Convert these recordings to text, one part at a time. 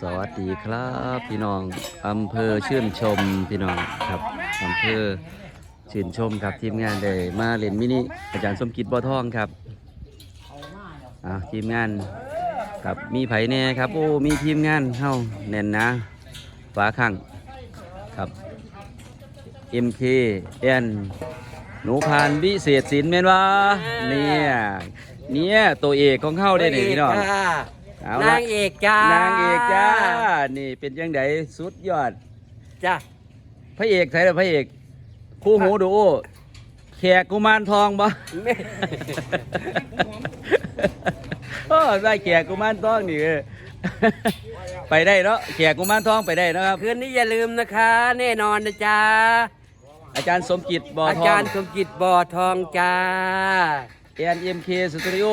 สวัสดีครับพี่น้องอำเภอชื่นชมพี่น้องครับอำเภอชื่นชมครับทีมงานได้มาเล่นมินิอาจารย์สมกิจบ่อทองครับอ่าทีมงานครับมีไผแน่ครับโอ้มีทีมงานเฮาแน่นนะฝาข้างครับ MK N หนูพานวิเศษศิลป์แม่นว่าเนี่ยเนี่ยตัวเอกของเข้าได้นี่พี่น้อง เอาละนางเอกจ้านางเอกจ้า นี่เป็นยังไงสุดยอด จ้าพระเอกใช่หรือพระเอก คู่หูดูโอแขกกุมารทองบ่แม่โอ้ได้แขกกุมารทองนี่เออไปได้เนาะแขกกุมารทองไปได้เนาะครับ คืนนี้อย่าลืมนะคะ แน่นอนนะจ๊ะ อาจารย์สมจิตบ่ออาทอจางรย์สมจิตบ่อทองจ้าเอ็นเอ็มเคสตูดิโอ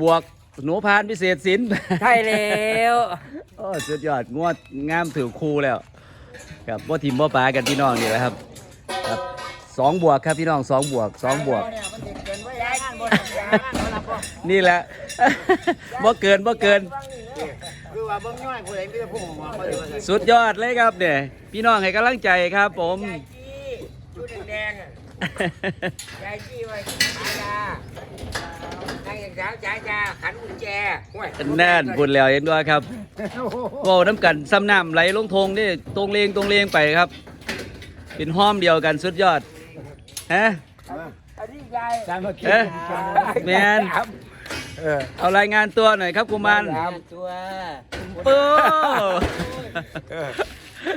บวก หนูพานพิเศษศิลป์ ใช่แล้วโอ้สุดยอดงวดงามถือคู่แล้วครับบ่ทีมบ่ปลากันพี่น้องนี่แหละครับครับสองบวกครับพี่น้องสองบวกสองบวก นี่แหละบ่เกินบ่เกิน คือว่าเบิ่งย่อยผู้ใดมีแต่ผู้ผมว่าเขาอยู่ว่าสุดยอดเลยครับเนี่ยพี่น้องให้กำลังใจครับ ผมชุดแดงๆอะยายจี้ไว้อาญานางเอก สาวจ้าจ้าขันกุญแจห้วยแน่นพูดแล้วเห็นด้วยครับโอ้น้ำกันซ้ำน้ำไหลลงทงนี่ตรงเลงตรงเลงไปครับ เป็นห้อมเดียวกันสุดยอดฮะอันนี้ยายจานมาคิดเอ๊ะแมนเออเอารายงานตัวหน่อยครับกุมารตัวโอ้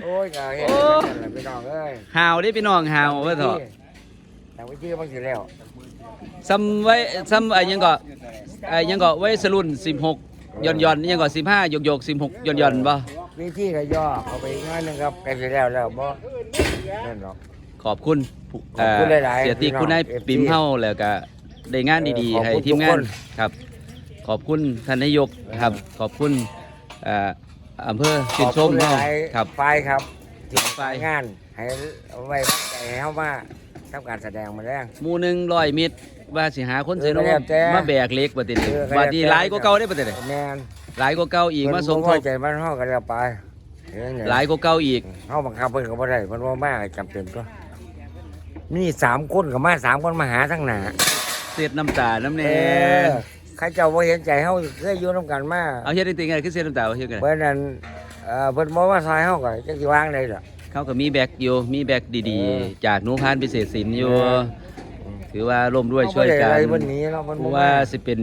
โอ้ยก็เห็นโอ้แล้วพี่น้องเอ้ยห่าวดิพี่น้องห่าวว่าเถอะแต่วิธีมันสิแล้ว ซ้ำไว้ซ้ำไอ้ยังก็ไอ้ยังก็ไว้สรุ่น16ย่อนย่อนๆยังก็15หยกหยก16ย่อนย่อนๆป่ะวิธีก็ย่อเข้าไปอีกหน้อยหนึงครับใกล้สิแล้วแล้วบ่นั่นหรอกขอบคุณผู้ขอบคุณเอ่อหลายๆเสียติ๊กพี่น้องคุณนาย FT ปิ่มเฮาแล้วก็ได้งานดีเออๆให้ขอบคุณทีมงาทุนกคนครับ ขอบคุณท่านนายกครับ ขอบคุณเอ่ออำเภอชื่นชมขอบคุณเฮาหลายครับฝ่ายครับที่ฝ่ายงานให้เอาไว้วางใจให้เฮามา ทำการแสดงมาแล้ว หมู่หนึ่งร้อยมิตรว่าสิหาคนเสนเออแล้วแต่มาแบกเหล็กประเด็นเออแล้วแต่ ว่าที่หลายกว่าเก่าได้ประเด็นแม่นหลายกว่าเก่าอีกมาสมทเพิ่บนบ่พอใจมันเฮาก็แล้วไปเห็นไงหลายกว่าเก่าอีกเฮาบังคับเพิ่นก็บ่ได้เพิ่นว่ามาก็จำเป็นก็มีสามคนก็มาสามคนมาหาทั้งหน้าเสียดน้ำตาน้ำเอแน่อใครเจ้าบ่เห็นใจเฮาเคยอยู่นํกันมาเอาเฮ็ดจริงๆไงคือเสียดน้ำตาเอาเฮ็ดกันเพิ่นนั่นเอ่อเพิ่นบ่มาซอยเฮาก็จักสิวางได้ล่ะ เขาก็มีแบกอยู่ มีแบกดีเออๆจากหนูพานพิเศษศิลป์อยู่เออถือว่าร่วมด้วยช่วยกันเฮาบ่ได้อะไรเพิ่นหนีเนาะเพิ่นเพบ่ราะมาว่าสิเป็น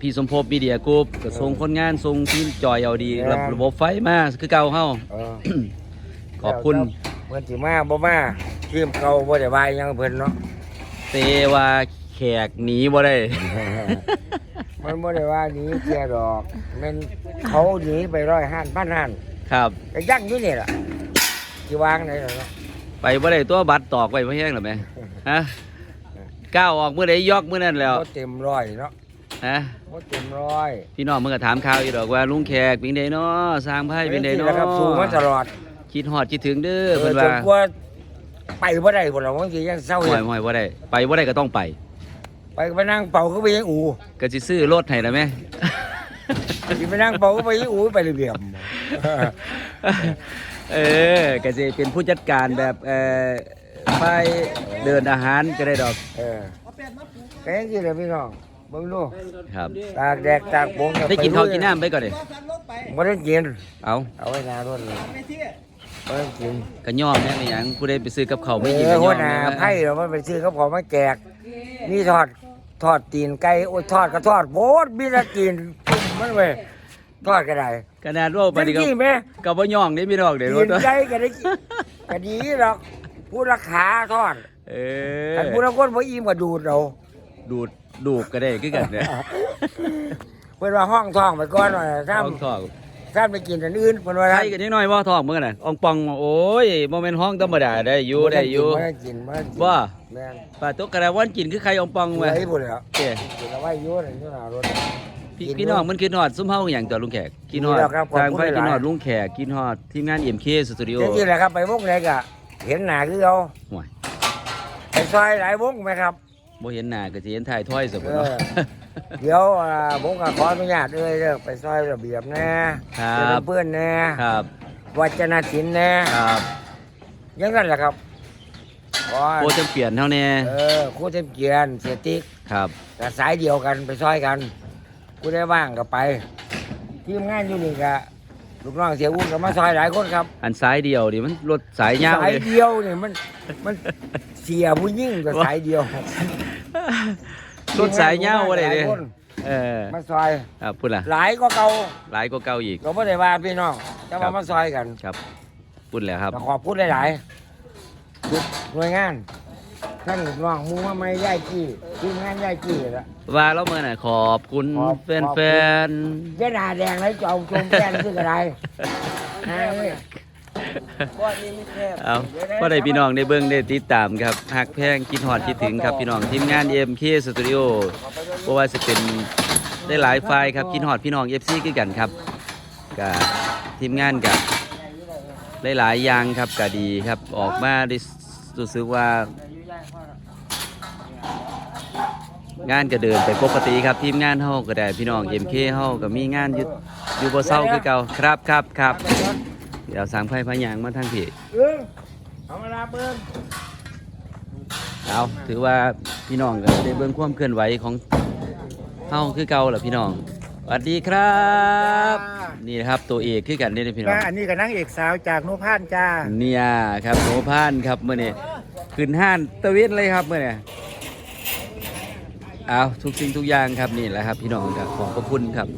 พี่สมภพมีเดียกรุ๊ปก็ส่งคนงานส่งทีมจอยเอาดีเออระบบไฟมาคือเก่าเฮาเออขอบคุณเพิ่นสิมาบ่มาทีมเก่าบ่ได้ว่าหยังเพิ่นเนาะเตว่าแขกหนีบ่ได้มันบ่ได้ว่าหนีเสียดอกแม่นเขาหนีไปร้อยห้านพันห้านครับก็ยังอยู่นี่ล่ะ สิวางได้ล่ะเนาะไปบ่ได้ตัวบัตรตอกไว้บ่แห้งหรอแม่ฮะก้าวออกมื้อใดยอกมื้อนั้นแล้วบ่เต็มร้อยเนาะฮะบ่เต็มร้อยพี่น้องเพิ่นก็ถามข่าวอีกดอกว่าลุงแขกเป็นไดเนาะสร้างไพ่เป็นไดนี่เนาะแหละครับสู้มาตลอดคิดฮอดคิดถึงเด้อเอเพิ่อนจว่านกว่าไปบ่ได้พุ่นล่ะบางทียังเศร้าห่เห็วยนห่วยบ่ได้ไปบ่ได้ก็ต้องไป ไปก็ไปนั่งเป่าก็ไปยังอู่ก็สิซื้อรถให้ละแม่สิไปนั่งเป่าก็ไปยังอู่ไปเรียบ เออก็จะเป็นผู้จัดการแบบเอ่อไปเดินอาหารก็ได้ดอก เออแค่นี้แหละพี่น้องเบิ่งดูครับ ตากแดดตากฝนได้กินข้าวกินน้ำไปก่อนเลยบ่ได้กิน เอาเอาไว้หน้ารถเลยบ่ได้กินก็ย่อมแม่นหยังผู้ใดไปซื้อกับเขาวไม่กินเอก็อย่หัอวมหน้านะไผ่เรามันไปซื้อเขาพอมาแจก นี่ทอดทอดตีนไก่โอ้ยทอดก็ทอดโบดมีแต่ตีนจุ่มมันเว้ย ทอดก็ได้ขนาดว่าไปนี่ก็จริงๆแม่ก็บ่ย่องนี่พี่น้องเด้รกิถนไก่ก็ได้กินก็ดีหรอกผู้ราคาทอดเอคันอผู้ละคนบ่อิ่มก็ดูดเอาดูดดูกก็ได้คือกันเนี่ยเพิ่นว่าห้องท้องไปก่อนว่าท้ถ้าองท้องถ้าไปกินอันอื่นเพิ่นว่าใครกันนิดหน่อยบ่ท้องมื้อน่ะอองปองโอ้ยบ่แม่นห้องธรรมดาได้อยู่ได้อยู่บ่ได้กินบ่ได้กินว่าแม่นปลาตกกระดาวันกินคือใครอองปองไว้วะพุ่นแล้วเจ้กินเอาไว้อยู่นั่นอยู่หน้ารถ พี่กินพี่น้องมันคิดฮอดซุ่มเฮาอย่างตัวลุงแขกกินฮอดนี่แหละครับขอบทางคุณไฟหลายๆกินฮอดลุงแขกกินฮอดทีมงาน MK Studio จริงๆแหละครับไปวงไหนก็เห็นหน้าคือเอาห่วย ไปซอยหลายวงไหมครับ บ่เห็นหน้าก็สิเห็นถ่ายถ้อยซะเอพุ่นเนาะอเดี๋ยวอ่าผมก็ขออนุญาตเอ้ยเด้อไปซอยระเบียบแน่ครับเป็นเพื่อนแน่ครับวัจนศิลป์แน่ครับอยังนั้นแหละครับขอโคจะเปลี่ยนเท่านี้เออครูเต็มเกียนเสียติ๊กครับแต่สายเดียวกันไปซอยกัน กูได้ว่างก็ไป ทีมงานอยู่นี่ก็ลูกน้องเสียอุ้นก็มาซอยหลายคนครับ อันซ้ายเดียวดิมันรถสายยาวสายเลยเดียวนี่มันมันเสียผู้ยิ่งกับสายเดียวรถสายยาวอะไรหเด้ลายคนเออมาซอยครับพูดล่ะหลายก็เก่าหลายก็เก่าอีก ก็ไม่ได้ว่าพี่น้องจะครัมาบ มาซอยกันครับพูดแล้วครับ ก็ขอบคุณหลายๆทุกหน่วยงาน ท่านลูกน้องหมูมาไม่ย่ายจี้ทีมงานย่ายจี้ละ ว่าแล้วเมื่อน่ะขอบคุณขอบ แฟขอบคุนณๆเจ้าหน้าแดงไรจะเอาชมแฟนซึ่งอะไรอ่าเว้ยเอาพ่อได้พี่น้องได้เบิ่งได้ติดตามครับหักแพงคิดฮอดคิดถึงครับพี่น้องทีมงาน MK Studio เพราะว่าจะเป็นได้หลายไฟล์ครับคิดฮอดพี่น้อง FC คือกันครับกับทีมงานกับหลายๆอย่างครับก็ดีครับออกมาได้รู้สึกว่า งานก็เดินไปปกติครับทีมงานเฮาก็ได้พี่น้อง MK เฮาก็มีงานอยู่อยู่บ่เศร้าคือเก่าครับครับครับเดี๋ยวสร้างไพ่พะยางมาทางพี่เอิ้งเอามาลาเบิ้งเอาถือว่าพี่น้องก็ได้เบิ่งความเคลื่อนไหวของเฮาคือเก่าแหละพี่น้องสวัสดีครับ นี่นะครับตัวเอกคือกันนี่นะพี่น้องอันนี้ก็นางเอกสาวจากนุพานจ้าเนี่ยครับโหพานครับมื้อนี้ขึ้นห้านตะเวนเลยครับมื้อนี้ เอาทุกสิ่งทุกอย่างครับนี่แหละครับ พี่น้องครับขอบพระคุณครับ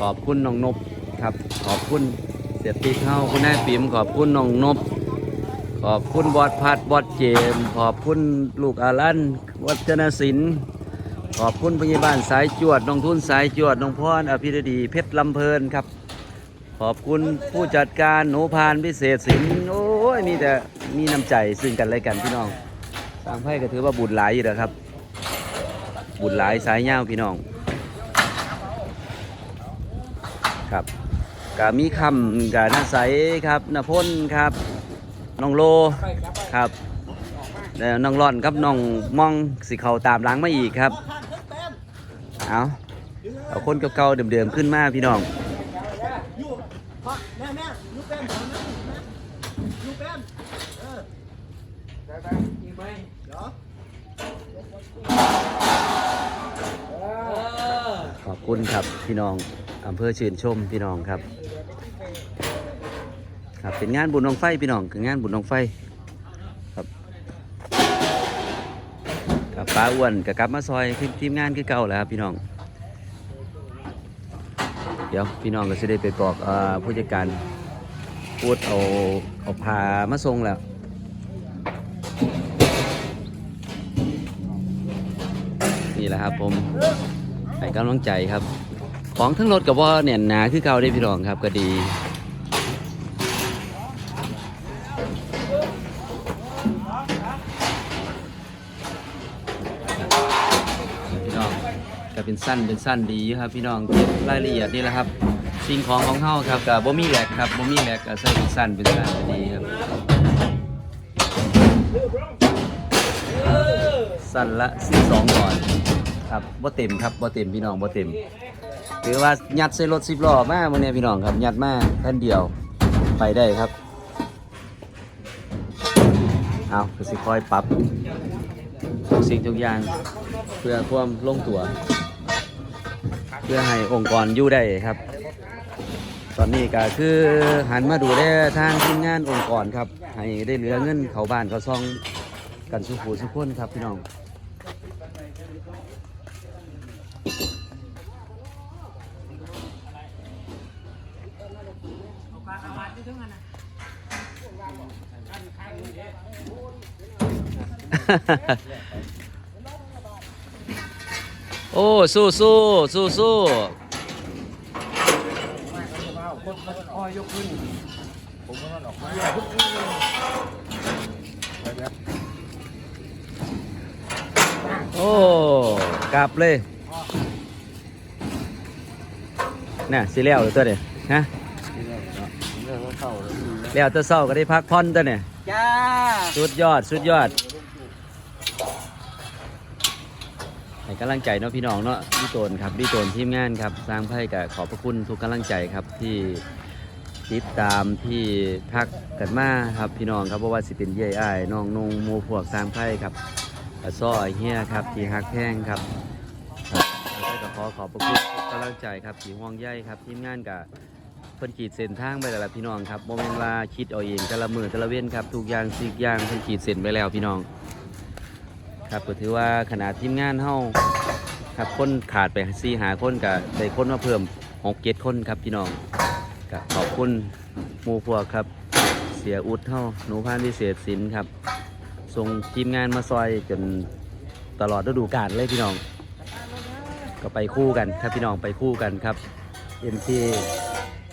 ขอบคุณน้องนบครับ ขอบคุณเสียติ๊กเฮาคุณนายปิ๋มขอบคุณน้องนบ ขอบคุณบอดพัดบอดเจม ขอบคุณลูกอาลันวัฒนศิลป์ขอบคุณพยาบาลสายจวดน้องทุนสายจวดน้องพรอภิรดีเพชรลำเพลินครับ ขอบคุณผู้จัดการหนูพานพิเศษศิลป์โอ้ยมีแต่มีน้ำใจซึ่งกันและกันพี่น้องสร้างไพ่ก็ถือว่าบุญหลายอยู่แล้วครับ บุญหลายสายเงาวพี่น้องครับกามีคำกาหนาใสครับนาพ้นครับน้องโลครับแล้วน้องร่อนครับน้องมองสิเขาตามล้างมาอีกครับเอาเอาคนเก่าๆเดิมๆขึ้นมาพี่น้อง คุณครับพี่น้องอำเภอชื่นชมพี่น้องครับ ครับเป็นงานบุญน้องไฟพี่น้องคืองานบุญน้องไฟครับกับป้าอ้วนกับกลับมาซอยทีมทีมงานคือเก่าแล้วครับพี่น้อง เดี๋ยวพี่น้องก็จะได้ไปบอกอผู้จัดการพูดเอาเอาพามาส่งแล้วนี่แหละครับผม ให้กำลังใจครับ ของทั้งรถกับว่าเนี่ยหนาคือเก่าได้พี่น้องครับก็ดีพี่น้องก็เป็นสั้นเป็นสั้นดีครับพี่น้องเก็บรายละเอียดนี่แหละครับ สิ่งของของเฮาครับกับบ่มีแหลกครับบ่มีแหลกก็ใส่เป็นสั้นเป็นสั้นดีครับสั้นละ12ก่อน ครับบ่เต็มครับบ่เต็มพี่น้องบ่เต็มถือว่ายัดใส่รถ10ล้อมามื้อนี้พี่น้องครับยัดมาแค่นเดียวไปได้ครับเอาก็สิคอยปรับทุกสิ่งทุกอย่างเพื่อความลงตัว เพื่อให้องค์กรอยู่ได้ครับ ตอนนี้ก็คือหันมาดูแลทางทีมงานองค์กรครับ ให้ได้เหลือเงินเขาบ้านเขาซองกันสุขูสุขคนครับพี่น้อง โอ้สู้สู้สู้สู้โอ้กลับเลยน่ะสิแล้วเลตัวเดียฮะ แล้วตัวเศร้าก็ได้พักผ่อนตัวเนี่ยจ้าสุดยอดสุดยอดให้กำลังใจเนาะพี่น้องเนาะดีโตนครับดีโตนทีมงานครับสร้างไพ่กับขอบพระคุณทุกกำลังใจครับที่ติดตามที่ทักกันมาครับพี่น้องครับเพราะว่าสิเป็นเย่ยอ้ายน้องนงหมูพวกสร้างไพ่ครับกระซ้อไอ้เฮียครับที่ฮักแพงครับครับสร้างไพ่ก็ขอขอบพระคุณทุกกำลังใจครับที่ห่วงใยครับทีมงานกับ เพิ่นขีดเส้นทางไปแล้วล่ะพี่น้องครับโมเมนต์ว่าคิดเอาเองแต่ละมือแต่ละเว้นครับทุกอย่างสิ่อย่างเพิ่นขีดเส้นไปแล้วพี่น้อง ครับก็ถือว่าขนาดทีมงานเฮาครับคนขาดไปสี่หาคนก็ได้คนมาเพิ่มหกเจ็ดคนครับพี่น้องก็ขอบคุณหมู่พวกครับ เสียอุดเท่าหนูพานพิเศษสินครับส่งทีมงานมาซอยจนตลอดฤดูกาลเลยพี่น้อง ก็ไปคู่กันครับพี่น้องไปคู่กันครับเอ็มที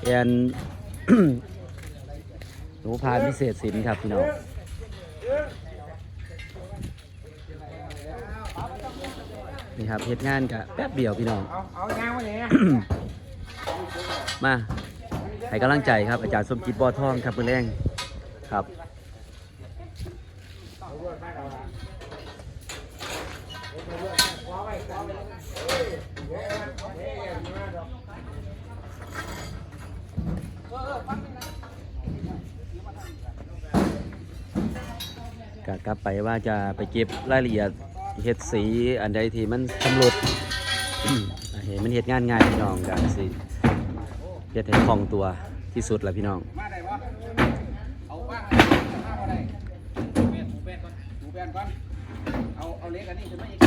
แอนหนูพานพิเศษสินครับพี่น้องนี่ครับเฮ็ดงานกะแป๊บเดียวพี่น้อง มาให้กำลังใจครับอาจารย์สมจิตบ่อทองครับเพื่อนแรงครับ กลับไปว่าจะไปเก็บรายละเอียดเฮ็ดสีอันใดที่มันชำรุดเห็นมันเฮ็ดงานง่ายพี่น้องกันสิเฮ็ดให้คล่องตัวที่สุดแหละพี่น้องเอาเอาเล็กอันนี้ขึ้นมาอีก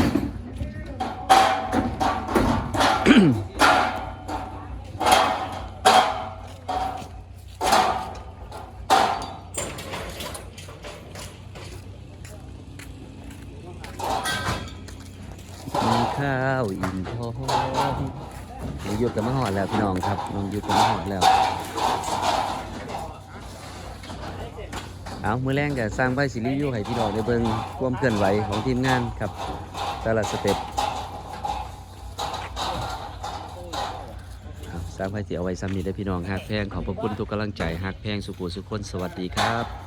มีข้าวอิ่มท้อง น้องยุดกับมะหอดแล้วพี่น้องครับน้องยุดกับมะหอดแล้วเอามือแรงกับสร้างไพ่ซีรีส์ยูให้พี่น้องได้เบิ่งความเคลื่อนไหวของทีมงานครับแต่ละสเต็ปสร้างไพ่สีเอาไว้ซ้ำนี้ได้พี่น้องฮักแพงขอบพระคุณทุกกำลังใจฮักแพงสุขุสุขคนสวัสดีครับ